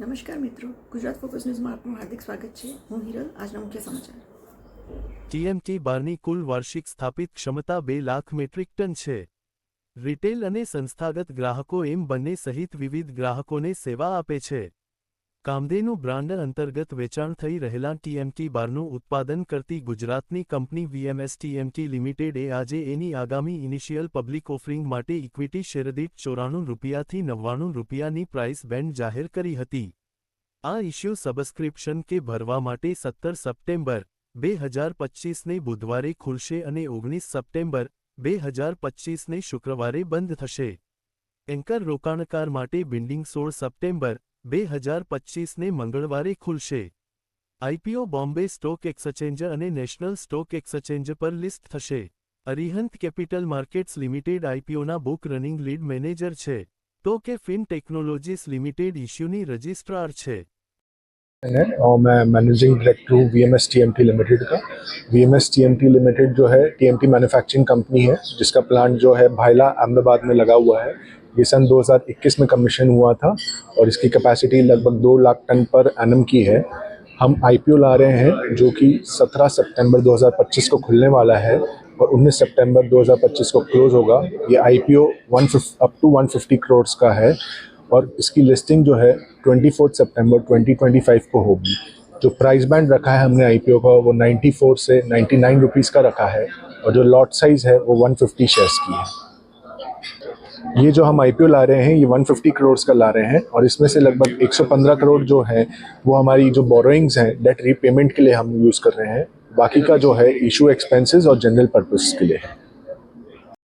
નમસ્કાર મિત્રો, ગુજરાત ફોકસ ન્યૂઝમાં આપનું હાર્દિક સ્વાગત છે. હું હિરલ, આજના મુખ્ય સમાચાર. ટીએમટી બારની કુલ વાર્ષિક સ્થાપિત ક્ષમતા બે લાખ મેટ્રિક ટન છે. રિટેલ અને સંસ્થાગત ગ્રાહકો એમ બંને સહિત વિવિધ ગ્રાહકોને સેવા આપે છે. કામધેનુ બ્રાન્ડ અંતર્ગત વેચાણ થઈ રહેલા ટીએમટી બારનું ઉત્પાદન કરતી ગુજરાતની કંપની વીએમએસ ટીએમટી લિમિટેડે આજે એની આગામી ઇનિશિયલ પબ્લિક ઓફરિંગ માટે ઇક્વિટી શેરદીઠ ચોરાણું રૂપિયાથી નવ્વાણું રૂપિયાની પ્રાઇસ બેન્ડ જાહેર કરી હતી. આ ઇશ્યુ સબસ્ક્રિપ્શન કે ભરવા માટે સત્તર સપ્ટેમ્બર બે હજાર પચ્ચીસને બુધવારે ખુલશે અને ઓગણીસ સપ્ટેમ્બર બે હજાર પચ્ચીસને શુક્રવારે બંધ થશે. એન્કર રોકાણકાર માટે બિલ્ડિંગ સોળ સપ્ટેમ્બર બે હજાર પચ્ચીસને મંગળવારે ખુલશે. આઈપીઓ બોમ્બે સ્ટોક એક્સચેન્જ અને નેશનલ સ્ટોક એક્સચેન્જ પર લિસ્ટ થશે. અરિહંત કેપિટલ માર્કેટ્સ લિમિટેડ આઈપીઓના બુક રનિંગ લીડ મેનેજર છે. તો કે ફિન ટેકનોલોજીસ લિમિટેડ ઇશ્યુની રજિસ્ટ્રાર છે. है और मैं मैनेजिंग डायरेक्टर हूँ V M S T M T limited का। V M S T M T limited जो है T M T manufacturing company है, जिसका प्लांट जो है भाईला अहमदाबाद में लगा हुआ है। ये सन 2021 में कमीशन हुआ था और इसकी कैपेसिटी लगभग दो लाख टन पर एनम की है। हम आईपीओ ला रहे हैं, जो कि 17 सितंबर 2025 को खुलने वाला है और 19 सितंबर 2025 को क्लोज होगा। ये I IPO one up to 150 crore का है। और इसकी लिस्टिंग जो है 24 सितंबर 2025 को होगी। जो प्राइस बैंड रखा है हमने आईपीओ का, वो 94 से 99 रुपीज़ का रखा है और जो लॉट साइज़ है वो 150 शेयर्स की है। ये जो हम आईपीओ ला रहे हैं, ये 150 करोड़ का ला रहे हैं और इसमें से लगभग 115 करोड़ जो है, वो हमारी जो बोरोइंग्स हैं डेट रीपेमेंट के लिए हम यूज़ कर रहे हैं। बाकी का जो है इशू एक्सपेंसेस और जनरल पर्पस के लिए है।